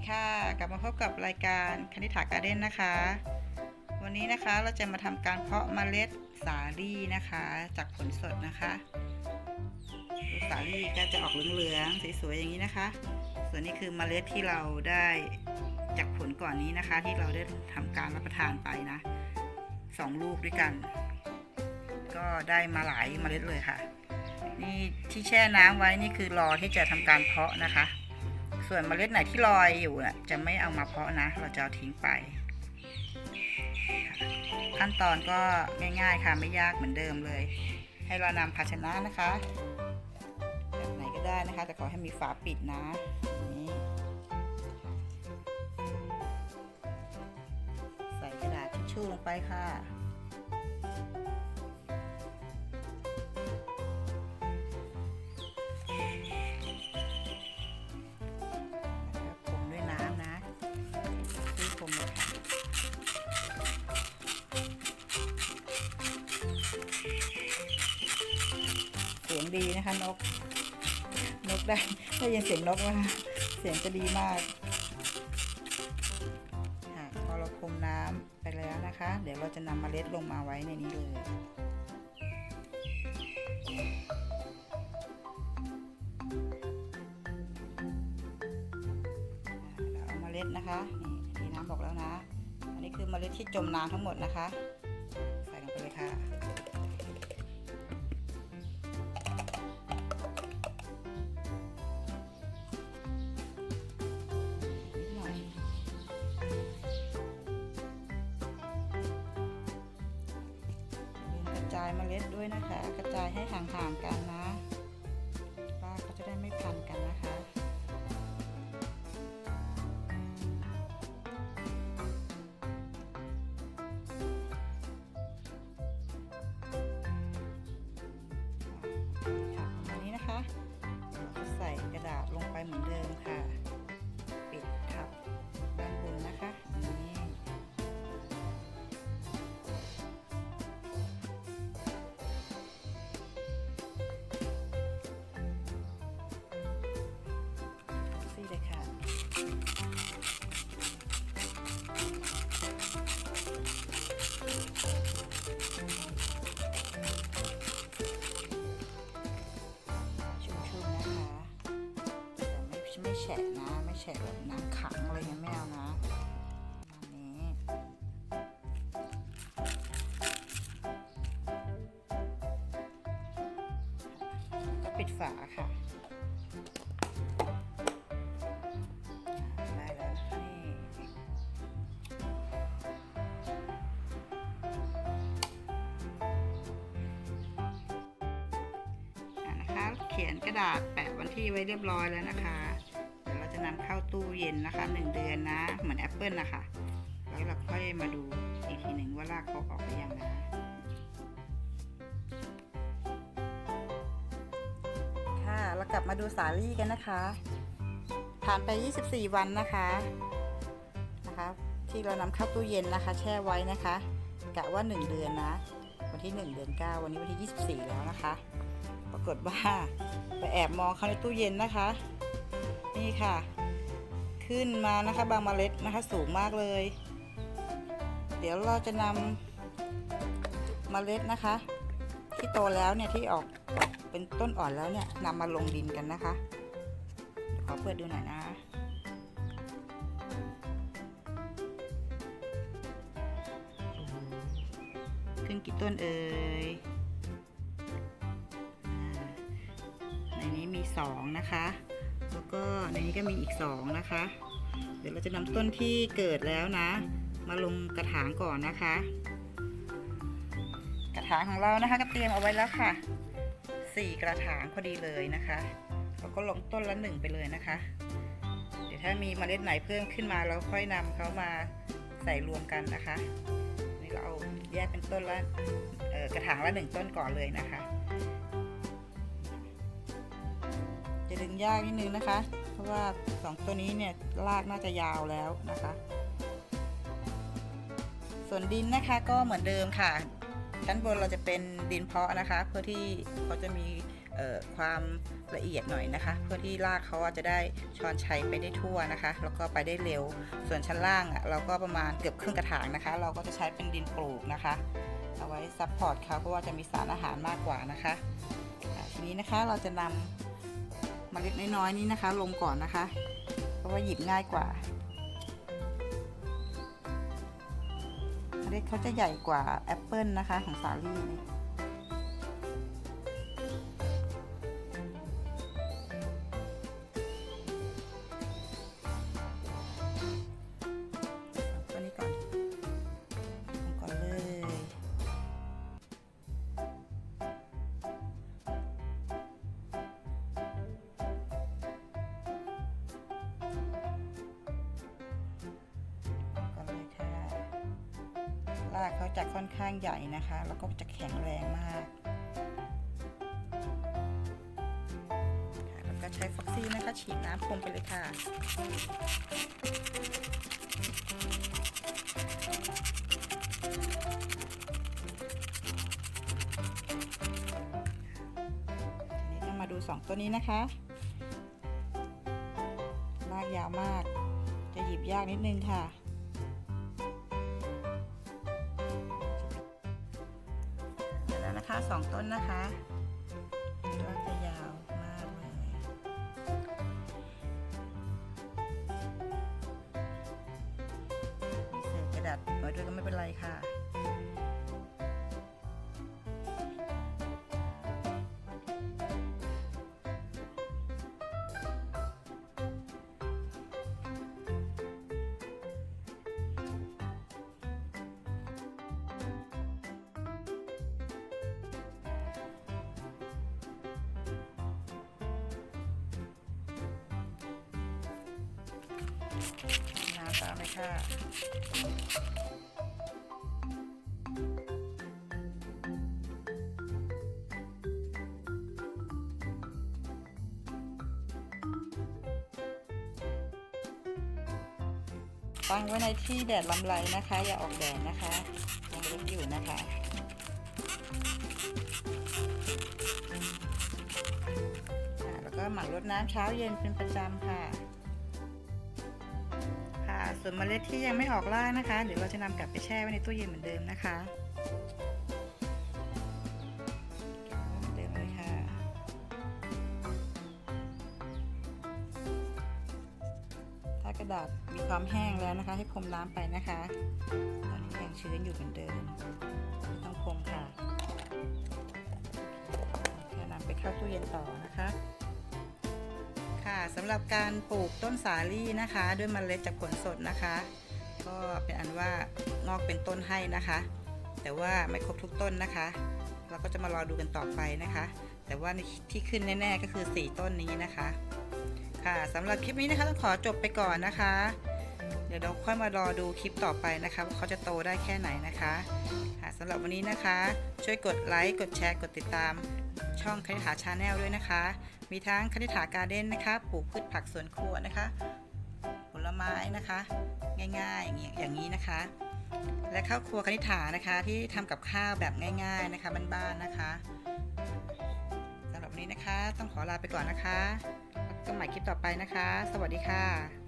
ดีค่ะ กลับมาพบกับรายการคณิ t าการเด้นนะคะ วันนี้นะคะเราจะมาทำการเพาะเมล็ดสาลี่นะคะ จากผลสดนะคะลูกสาลี่ก็จะออกเหลืองๆสวยๆอย่างนี้นะคะ ส่วนนี้คือเมล็ดที่เราได้จากผลก่อนนี้นะคะ ที่เราได้ทำการรับประทานไปนะสองลูกด้วยกัน ก็ได้มาหลายเมล็ดเลยค่ะ นี่ที่แช่น้ำไว้นี่คือรอที่จะทำการเพาะนะคะ ส่วนเมล็ดไหนที่ลอยอยู่นะจะไม่เอามาเพาะนะ เราจะเอาทิ้งไป ขั้นตอนก็ง่ายๆค่ะไม่ยากเหมือนเดิมเลย ให้เรานำภาชนะนะคะแบบไหนก็ได้นะคะ แต่ขอให้มีฝาปิดนะนี่ใส่กระดาษทิชชู่ลงไปค่ะ ที่ผมเลยค่ะเสียงดีนะคะนก นกได้ได้ยินเสียงนกไหมคะเสียงจะดีมากค่ะพอเราพรมน้ำไปแล้วนะคะ เดี๋ยวเราจะนำเมล็ดลงมาไว้ในนี้เลยเอาเมล็ดนะคะ นี่ที่น้ำบอกแล้วนะ อันนี้คือเมล็ดที่จมน้ำทั้งหมดนะคะ ใส่ลงไปเลยค่ะนิดหน่อยลืมกระจายเมล็ดด้วยนะคะ กระจายให้ห่างๆกันนะ เหมือนเดิมค่ะ ปิดทับด้านบนนะคะนี่ซี่เลยค่ะ แฉะแบบน้ำขังอะไรเงี้ยไม่เอานะประมาณนี้ก็ปิดฝาค่ะได้แล้วนี่นะคะเขียนกระดาษแปะวันที่ไว้เรียบร้อยแล้วนะคะ นำเข้าตู้เย็นนะคะหนึ่งเดือนนะ เหมือนแอปเปิลนะคะแล้วเราค่อยมาดูอีกทีหนึ่งว่ารากเขาออกหรือยังนะค่ะเรากลับมาดูสาลี่กันนะคะ ผ่านไป 24 วันนะคะนะคะ ที่เรานำเข้าตู้เย็นนะคะ แช่ไว้นะคะกะว่า 1 เดือนนะ วันที่ 1 เดือน 9 วันนี้วันที่ 24 แล้วนะคะ ปรากฏว่าไปแอบมองเขาในตู้เย็นนะคะ นี่ค่ะ ขึ้นมานะคะบางเมล็ดนะคะสูงมากเลย เดี๋ยวเราจะนำเมล็ดนะคะ ที่โตแล้วเนี่ยที่ออกเป็นต้นอ่อนแล้วเนี่ยนำมาลงดินกันนะคะขอเปิดดูหน่อยนะขึ้นกี่ต้นเอ่ยในนี้มีสองนะคะ แล้วก็ในนี้ก็มีอีกสองนะคะ เดี๋ยวเราจะนำต้นที่เกิดแล้วนะ มาลงกระถางก่อนนะคะ กระถางของเรานะคะก็เตรียมเอาไว้แล้วค่ะสี่กระถางพอดีเลยนะคะเราก็ลงต้นละหนึ่งไปเลยนะคะ เดี๋ยวถ้ามีเมล็ดไหนเพิ่มขึ้นมาเราค่อยนำเขามาใส่รวมกันนะคะ นี่เราเอาแยกเป็นต้นละกระถางละหนึ่งต้นก่อนเลยนะคะ ยากนิดนึงนะคะ เพราะว่าสองตัวนี้เนี่ยรากน่าจะยาวแล้วนะคะ ส่วนดินนะคะก็เหมือนเดิมค่ะด้นบนเราจะเป็นดินเพาะนะคะ เพื่อที่เขาจะมีความละเอียดหน่อยนะคะ เพื่อที่รากเขาจะได้ช้อนชัยไปได้ทั่วนะคะ แล้วก็ไปได้เร็ว ส่วนชั้นล่างอะเราก็ประมาณเกือบครึ่งกระถางนะคะ เราก็จะใช้เป็นดินปลูกนะคะ เอาไว้ซัพพอร์ตเขาเพราะว่าจะมีสารอาหารมากกว่านะคะอะทีนี้นะคะเราจะนำ เมล็ดน้อยๆนี้นะคะ ลงก่อนนะคะ เพราะว่าหยิบง่ายกว่า เมล็ดเขาจะใหญ่กว่าแอปเปิลนะคะของสาลี่ รากเขาจะค่อนข้างใหญ่นะคะ แล้วก็จะแข็งแรงมากแล้วก็ใช้ฟ็อกซี่นะคะฉีดน้ำพรมไปเลยค่ะทีนี้มาดูสองตัวนี้นะคะรากยาวมาก จะหยิบยากนิดนึงค่ะ นะคะสองต้นะคะก็จะยาวมากเลยมีเศษกระดาษปิดไว้ด้วยก็ไม่เป็นไรค่ะ น้ำตามเลยค่ะตั้งไว้ในที่แดดลำไรนะคะ อย่าออกแดดนะคะยังเล็กอยู่นะคะแล้วก็หมั่นรดน้ำเช้าเย็นเป็นประจำค่ะ ส่วนเมล็ดที่ยังไม่ออกรากนะคะ เดี๋ยวเราจะนำกลับไปแช่ไว้ในตู้เย็นเหมือนเดิมนะคะเดิมเลยค่ะ ถ้ากระดาษมีความแห้งแล้วนะคะ ให้พรมน้ำไปนะคะ ตอนนี้ยังชื้นอยู่เหมือนเดิมไม่ต้องพรมค่ะจะนำไปเข้าตู้เย็นต่อนะคะ สำหรับการปลูกต้นสาลี่นะคะ ด้วยเมล็ดจากผลสดนะคะ ก็เป็นอันว่างอกเป็นต้นให้นะคะ แต่ว่าไม่ครบทุกต้นนะคะ เราก็จะมารอดูกันต่อไปนะคะ แต่ว่าที่ขึ้นแน่ๆก็คือ 4 ต้นนี้นะคะ ค่ะสำหรับคลิปนี้นะคะต้องขอจบไปก่อนนะคะ เดี๋ยวเราค่อยมารอดูคลิปต่อไปนะคะว่าเขาจะโตได้แค่ไหนนะคะค่ะสำหรับวันนี้นะคะ ช่วยกดไลค์กดแชร์กดติดตาม ช่องคณิษฐาชาแนลด้วยนะคะ มีทั้งคณิษฐาการ์เด้นนะคะ ปลูกพืชผักสวนครัวนะคะ ผลไม้นะคะ ง่ายๆอย่างนี้อย่างนี้นะคะ และข้าวครัวคณิษฐานะคะที่ทำกับข้าวแบบง่าย ๆนะคะบ้านๆนะคะสำหรับวันนี้นะคะ ต้องขอลาไปก่อนนะคะพบกันใหม่คลิปต่อไปนะคะ สวัสดีค่ะ